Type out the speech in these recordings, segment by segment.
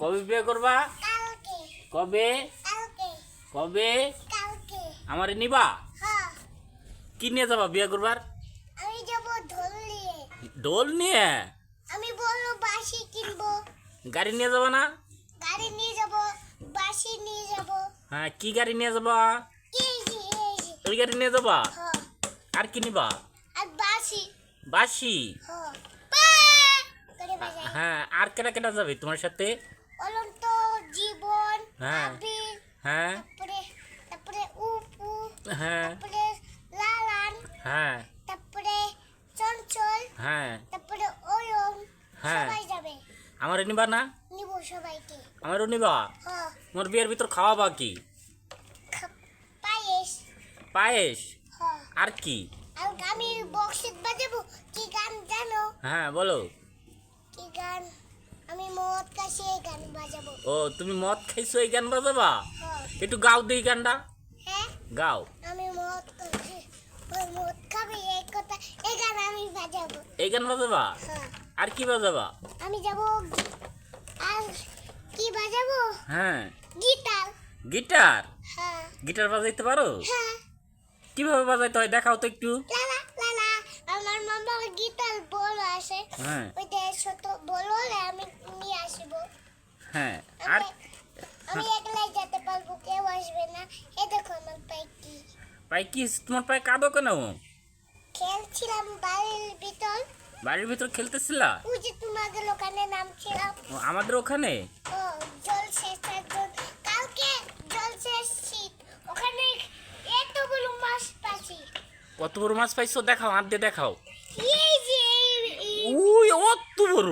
কবে বিয়ে করবা? কবে? কবে? আমারে নিবা? হ্যাঁ। কি নিয়ে যাবা বিয়ে করবার? আমি যাব ঢোল নিয়ে। ঢোল নিয়ে? আমি বলব বাঁশি কিনবো। গাড়ি নিয়ে যাবা না? গাড়ি নিয়ে যাব বাঁশি নিয়ে যাব। হ্যাঁ কি গাড়ি নিয়ে যাবা? ওই গাড়ি নিয়ে যাবা? হ্যাঁ। আর কি নিবা? আর বাঁশি। বাসি হ্যাঁ। হ্যাঁ আর কেটা কেটা যাবে তোমার সাথে? অনন্ত জীবন হ্যাঁ। হ্যাঁ। তারপরে তারপরে উপু হ্যাঁ। তারপরে লালান হ্যাঁ। তারপরে চঞ্চল হ্যাঁ। তারপরে ওয়ং হ্যাঁ। সবাই যাবে। আমারে নিবা না? নিব সবাইকে। আমারও নিবা হ্যাঁ। তোমার বিয়ের ভিতর খাওয়াবা কি? খা- পায়েস। পায়েস? হ্যাঁ। আর কি? আর আমি বক্সিত বাজাবো। কি গান জানো? হ্যাঁ বলো। কি গান? আমি মদ কাছে এই গান বাজাবো। ও তুমি মদ খাইছো এই গান বাজাবা? একটু গাও দিই গানটা। হ্যাঁ? গাও। আমি মদ ওই মদ খাবে এই কথা এই গান আমি বাজাবো। এই গান বাজাবা? আর কি বাজাবা? আমি যাব আর কি বাজাবো? হ্যাঁ। গিটার। গিটার? হ্যাঁ গিটার বাজাইতে পারো? হ্যাঁ কীভাবে বাজাইতে হয়? দেখাও তো একটু। লালা লালা আমার মামা গিটার বড় আছে। হ্যাঁ। ওইটা ছোট বড় হলে আমি নিয়ে আসব হ্যাঁ আর আমি আমি একলাই যেতে পারব কেউ আসবে না। এ দেখো আমার পায়ে কি পাই কি? তোমার পায়ে কাঁদো কেন? খেলছিলাম বাড়ির ভিতর। বাড়ির ভিতর খেলতেছিলা? ওই যে তোমাদের ওখানে নামছিলাম। ও, আমাদের ওখানে? ও জল শেষের জল কালকে জল শেষ শীত ওখানে এত বড় মাছ পাচ্ছি কত বড় মাছ পাইছো? দেখাও হাত দিয়ে দেখাও। এই যে ওই অত বড়?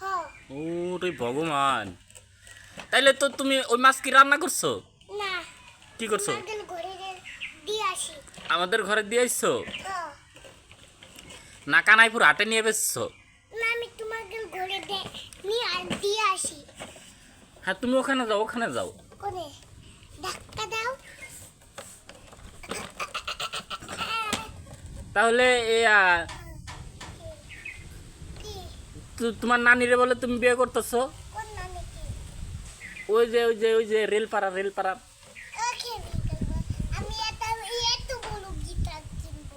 হ্যাঁ। ও রে ভগবান। তাইলে তো তুমি ওই মাছ কি রান্না করছ? না। কি করছ? আমাদের ঘরে দিয়ে আসছো না কানাইপুর হাটে নিয়ে আসি। হ্যাঁ তুমি ওখানে যাও ওখানে যাও। তাহলে তোমার নানিরে বলে তুমি বিয়ে করতেছো? ওই যে ওই যে ওই যে রেলপাড়া রেলপাড়া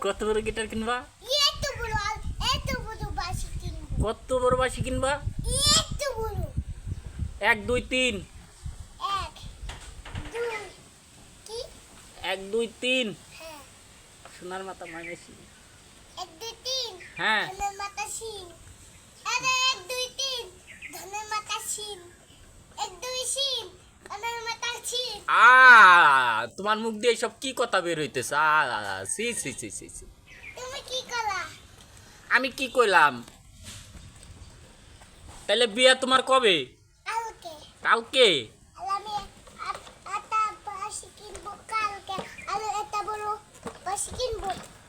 কত বড় গিটার কিনবা কত বড় বাসি কিনবা এক দুই তিন এক দুই তিন সোনার মাথা মাইনেছি এক দুই তিন হ্যাঁ মাথা আরে এক দুই তিন ধনের মাথা শিন এক দুই শিন ধনের মাথা শিন আ তোমার মুখ দিয়ে সব কি কথা বের হইতেছে? সি সি সি সি সি। তুমি কি করা আমি কি কইলাম? তাহলে বিয়া তোমার কবে? কালকে। কালকে?